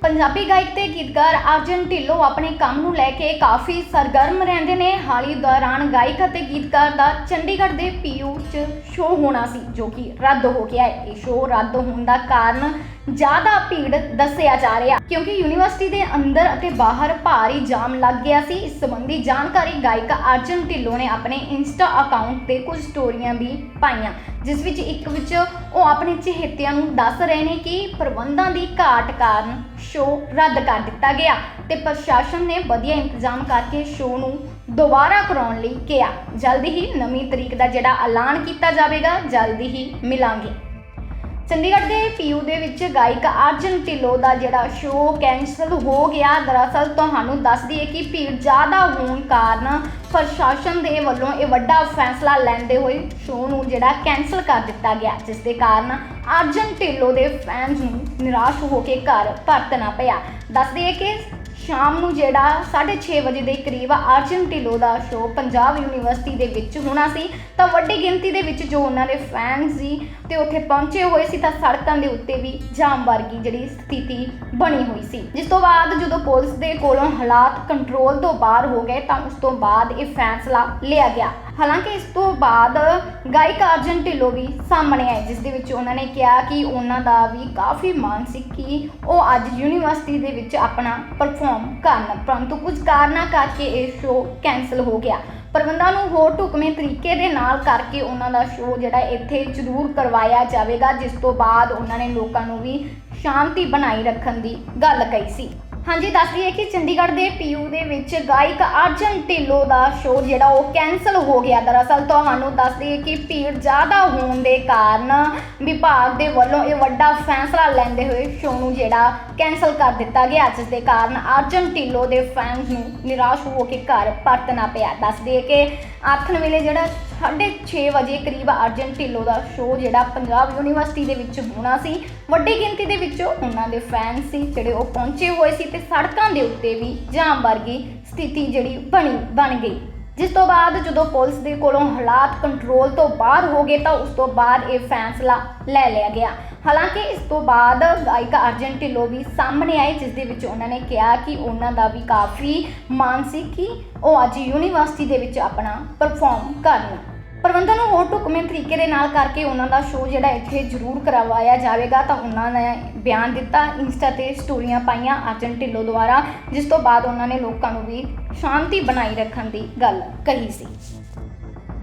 ਪੰਜਾਬੀ ਗਾਇਕ ਤੇ ਗੀਤਕਾਰ ਅਰਜਨ ਢਿੱਲੋਂ ਆਪਣੇ ਕੰਮ ਨੂੰ ਲੈ ਕੇ ਕਾਫੀ ਸਰਗਰਮ ਰਹਿੰਦੇ ਨੇ। ਹਾਲ ਹੀ ਦੌਰਾਨ ਗਾਇਕ ਅਤੇ ਗੀਤਕਾਰ ਦਾ ਚੰਡੀਗੜ੍ਹ ਦੇ ਪੀਯੂ 'ਚ ਸ਼ੋਅ ਹੋਣਾ ਸੀ, ਜੋ ਕਿ ਰੱਦ ਹੋ ਗਿਆ ਹੈ। ਇਹ ਸ਼ੋਅ ਰੱਦ ਹੋਣ ਦਾ ਕਾਰਨ ਜ਼ਿਆਦਾ ਭੀੜ ਦੱਸਿਆ ਜਾ ਰਿਹਾ। ਕਿਉਂਕਿ ਯੂਨੀਵਰਸਿਟੀ ਦੇ ਅੰਦਰ ਅਤੇ ਬਾਹਰ ਭਾਰੀ ਜਾਮ ਲੱਗ ਗਿਆ ਸੀ। ਇਸ ਸੰਬੰਧੀ ਜਾਣਕਾਰੀ ਗਾਇਕ ਅਰਜਨ ਢਿੱਲੋਂ ਨੇ ਆਪਣੇ ਇੰਸਟਾ ਅਕਾਊਂਟ ਤੇ ਕੁਝ ਸਟੋਰੀਆਂ ਵੀ ਪਾਈਆਂ, ਜਿਸ ਵਿੱਚ ਇੱਕ ਵਿੱਚ ਉਹ ਆਪਣੇ ਚਹੇਤਿਆਂ ਨੂੰ ਦੱਸ ਰਹੇ ਨੇ ਕਿ ਪ੍ਰਬੰਧਾਂ ਦੀ ਘਾਟ ਕਾਰਨ ਸ਼ੋਅ ਰੱਦ ਕਰ ਦਿੱਤਾ ਗਿਆ ਤੇ ਪ੍ਰਸ਼ਾਸਨ ਨੇ ਵਧੀਆ ਇੰਤਜ਼ਾਮ ਕਰਕੇ ਸ਼ੋਅ ਨੂੰ ਦੁਬਾਰਾ ਕਰਾਉਣ ਲਈ ਕਿਹਾ। ਜਲਦੀ ਹੀ ਨਵੀਂ ਤਰੀਕ ਦਾ ਜਿਹੜਾ ਐਲਾਨ ਕੀਤਾ ਜਾਵੇਗਾ, ਜਲਦੀ ਹੀ ਮਿਲਾਂਗੇ। ਚੰਡੀਗੜ੍ਹ ਦੇ ਪੀਯੂ ਦੇ ਵਿੱਚ ਗਾਇਕ ਅਰਜਨ ਢਿੱਲੋਂ ਦਾ ਜਿਹੜਾ ਸ਼ੋਅ ਕੈਂਸਲ ਹੋ ਗਿਆ। ਦਰਅਸਲ ਤੁਹਾਨੂੰ ਦੱਸ ਦਈਏ ਕਿ ਭੀੜ ਜ਼ਿਆਦਾ ਹੋਣ ਕਾਰਨ ਪ੍ਰਸ਼ਾਸਨ ਦੇ ਵੱਲੋਂ ਇਹ ਵੱਡਾ ਫੈਸਲਾ ਲੈਂਦੇ ਹੋਏ ਸ਼ੋਅ ਨੂੰ ਜਿਹੜਾ ਕੈਂਸਲ ਕਰ ਦਿੱਤਾ ਗਿਆ, ਜਿਸ ਦੇ ਕਾਰਨ ਅਰਜਨ ਢਿੱਲੋਂ ਦੇ ਫੈਨਸ ਨੂੰ ਨਿਰਾਸ਼ ਹੋ ਕੇ ਘਰ ਪਰਤਣਾ ਪਿਆ। ਦੱਸ ਦਈਏ ਕਿ ਸ਼ਾਮ ਨੂੰ ਜਿਹੜਾ 6:30 ਵਜੇ ਦੇ ਕਰੀਬ ਅਰਜਨ ਢਿੱਲੋਂ ਦਾ ਸ਼ੋਅ ਪੰਜਾਬ ਯੂਨੀਵਰਸਿਟੀ ਦੇ ਵਿੱਚ ਹੋਣਾ ਸੀ, ਤਾਂ ਵੱਡੀ ਗਿਣਤੀ ਦੇ ਵਿੱਚ ਜੋ ਉਹਨਾਂ ਦੇ ਫੈਨਸ ਸੀ ਤੇ ਉੱਥੇ ਪਹੁੰਚੇ ਹੋਏ ਸੀ, ਤਾਂ ਸੜਕਾਂ ਦੇ ਉੱਤੇ ਵੀ ਜਾਮ ਵਰਗੀ ਜਿਹੜੀ ਸਥਿਤੀ ਬਣੀ ਹੋਈ ਸੀ। ਜਿਸ ਤੋਂ ਬਾਅਦ ਜਦੋਂ ਪੁਲਿਸ ਦੇ ਕੋਲੋਂ ਹਾਲਾਤ ਕੰਟਰੋਲ ਤੋਂ ਬਾਹਰ ਹੋ ਗਏ, ਤਾਂ ਉਸ ਤੋਂ ਬਾਅਦ ਇਹ ਫੈਸਲਾ ਲਿਆ ਗਿਆ। ਹਾਲਾਂਕਿ ਇਸ ਤੋਂ ਬਾਅਦ ਗਾਇਕਾ ਅਰਜਨ ਢਿੱਲੋਂ ਵੀ ਸਾਹਮਣੇ ਆਏ, ਜਿਸ ਦੇ ਵਿੱਚ ਉਹਨਾਂ ਨੇ ਕਿਹਾ ਕਿ ਉਹਨਾਂ ਦਾ ਵੀ ਕਾਫੀ ਮਾਨ ਸੀ ਕਿ ਉਹ ਅੱਜ ਯੂਨੀਵਰਸਿਟੀ ਦੇ ਵਿੱਚ ਆਪਣਾ ਪਰਫਾਰਮ ਕਰਨ, ਪਰੰਤੂ ਕੁਝ ਕਾਰਨਾਂ ਕਰਕੇ ਇਹ ਸ਼ੋਅ ਕੈਨਸਲ ਹੋ ਗਿਆ। ਪ੍ਰਬੰਧਾਂ ਨੂੰ ਹੋਰ ਢੁਕਵੇਂ ਤਰੀਕੇ ਦੇ ਨਾਲ ਕਰਕੇ ਉਹਨਾਂ ਦਾ ਸ਼ੋਅ ਜਿਹੜਾ ਇੱਥੇ ਜ਼ਰੂਰ ਕਰਵਾਇਆ ਜਾਵੇਗਾ, ਜਿਸ ਤੋਂ ਬਾਅਦ ਉਹਨਾਂ ਨੇ ਲੋਕਾਂ ਨੂੰ ਵੀ ਸ਼ਾਂਤੀ ਬਣਾਈ ਰੱਖਣ ਦੀ ਗੱਲ ਕਹੀ ਸੀ। ਹਾਂਜੀ, ਦੱਸ ਦਈਏ ਕਿ ਚੰਡੀਗੜ੍ਹ ਦੇ ਪੀਯੂ ਦੇ ਵਿੱਚ ਗਾਇਕ ਅਰਜਨ ਢਿੱਲੋਂ ਦਾ ਸ਼ੋਅ ਜਿਹੜਾ ਉਹ ਕੈਨਸਲ ਹੋ ਗਿਆ। ਦਰਅਸਲ ਤੁਹਾਨੂੰ ਦੱਸ ਦਈਏ ਕਿ ਭੀੜ ਜ਼ਿਆਦਾ ਹੋਣ ਦੇ ਕਾਰਨ ਵਿਭਾਗ ਦੇ ਵੱਲੋਂ ਇਹ ਵੱਡਾ ਫੈਸਲਾ ਲੈਂਦੇ ਹੋਏ ਸ਼ੋਅ ਨੂੰ ਜਿਹੜਾ ਕੈਨਸਲ ਕਰ ਦਿੱਤਾ ਗਿਆ, ਜਿਸ ਦੇ ਕਾਰਨ ਅਰਜਨ ਢਿੱਲੋਂ ਦੇ ਫੈਨਸ ਨੂੰ ਨਿਰਾਸ਼ ਹੋ ਕੇ ਘਰ ਪਰਤਣਾ ਪਿਆ। ਦੱਸ ਦਈਏ ਕਿ ਆਥਣ ਵੇਲੇ ਜਿਹੜਾ 6:30 ਵਜੇ ਕਰੀਬ ਅਰਜਨ ਢਿੱਲੋਂ ਦਾ ਸ਼ੋਅ ਜਿਹੜਾ ਪੰਜਾਬ ਯੂਨੀਵਰਸਿਟੀ ਦੇ ਵਿੱਚ ਹੋਣਾ ਸੀ। ਵੱਡੀ ਗਿਣਤੀ ਦੇ ਵਿੱਚ ਉਹਨਾਂ ਦੇ ਫੈਨ ਸੀ ਜਿਹੜੇ ਉਹ ਪਹੁੰਚੇ ਹੋਏ ਸੀ ਤੇ ਸੜਕਾਂ ਦੇ ਉੱਤੇ ਵੀ ਜਾਮ ਵਰਗੀ ਸਥਿਤੀ ਜਿਹੜੀ ਬਣੀ, ਬਣ ਗਈ। ਜਿਸ ਤੋਂ ਬਾਅਦ ਜਦੋਂ ਪੁਲਿਸ ਦੇ ਕੋਲੋਂ ਹਾਲਾਤ ਕੰਟਰੋਲ ਤੋਂ ਬਾਹਰ ਹੋ ਗਏ ਤਾਂ ਉਸ ਤੋਂ ਬਾਅਦ ਇਹ ਫੈਸਲਾ ਲੈ ਲਿਆ ਗਿਆ। ਹਾਲਾਂਕਿ ਇਸ ਤੋਂ ਬਾਅਦ ਗਾਇਕਾ ਅਰਜਨ ਢਿੱਲੋਂ ਵੀ ਸਾਹਮਣੇ ਆਏ, ਜਿਸ ਦੇ ਵਿੱਚ ਉਹਨਾਂ ਨੇ ਕਿਹਾ ਕਿ ਉਹਨਾਂ ਦਾ ਵੀ ਕਾਫੀ ਮਾਨ ਸੀ ਕਿ ਉਹ ਅੱਜ ਯੂਨੀਵਰਸਿਟੀ ਦੇ ਵਿੱਚ ਆਪਣਾ ਪਰਫਾਰਮ ਕਰਨ। ਪ੍ਰਬੰਧਨ ਨੂੰ ਹੋਰ ਢੁਕਵੇਂ ਤਰੀਕੇ ਦੇ ਨਾਲ ਕਰਕੇ ਉਹਨਾਂ ਦਾ ਸ਼ੋਅ ਜਿਹੜਾ ਇੱਥੇ ਜ਼ਰੂਰ ਕਰਵਾਇਆ ਜਾਵੇਗਾ, ਤਾਂ ਉਹਨਾਂ ਨੇ ਬਿਆਨ ਦਿੱਤਾ ਇੰਸਟਾ ਤੇ ਸਟੋਰੀਆਂ ਪਾਈਆਂ ਅਰਜਨ ਢਿੱਲੋਂ ਦੁਆਰਾ, ਜਿਸ ਤੋਂ ਬਾਅਦ ਉਹਨਾਂ ਨੇ ਲੋਕਾਂ ਨੂੰ ਵੀ ਸ਼ਾਂਤੀ ਬਣਾਈ ਰੱਖਣ ਦੀ ਗੱਲ ਕਹੀ ਸੀ।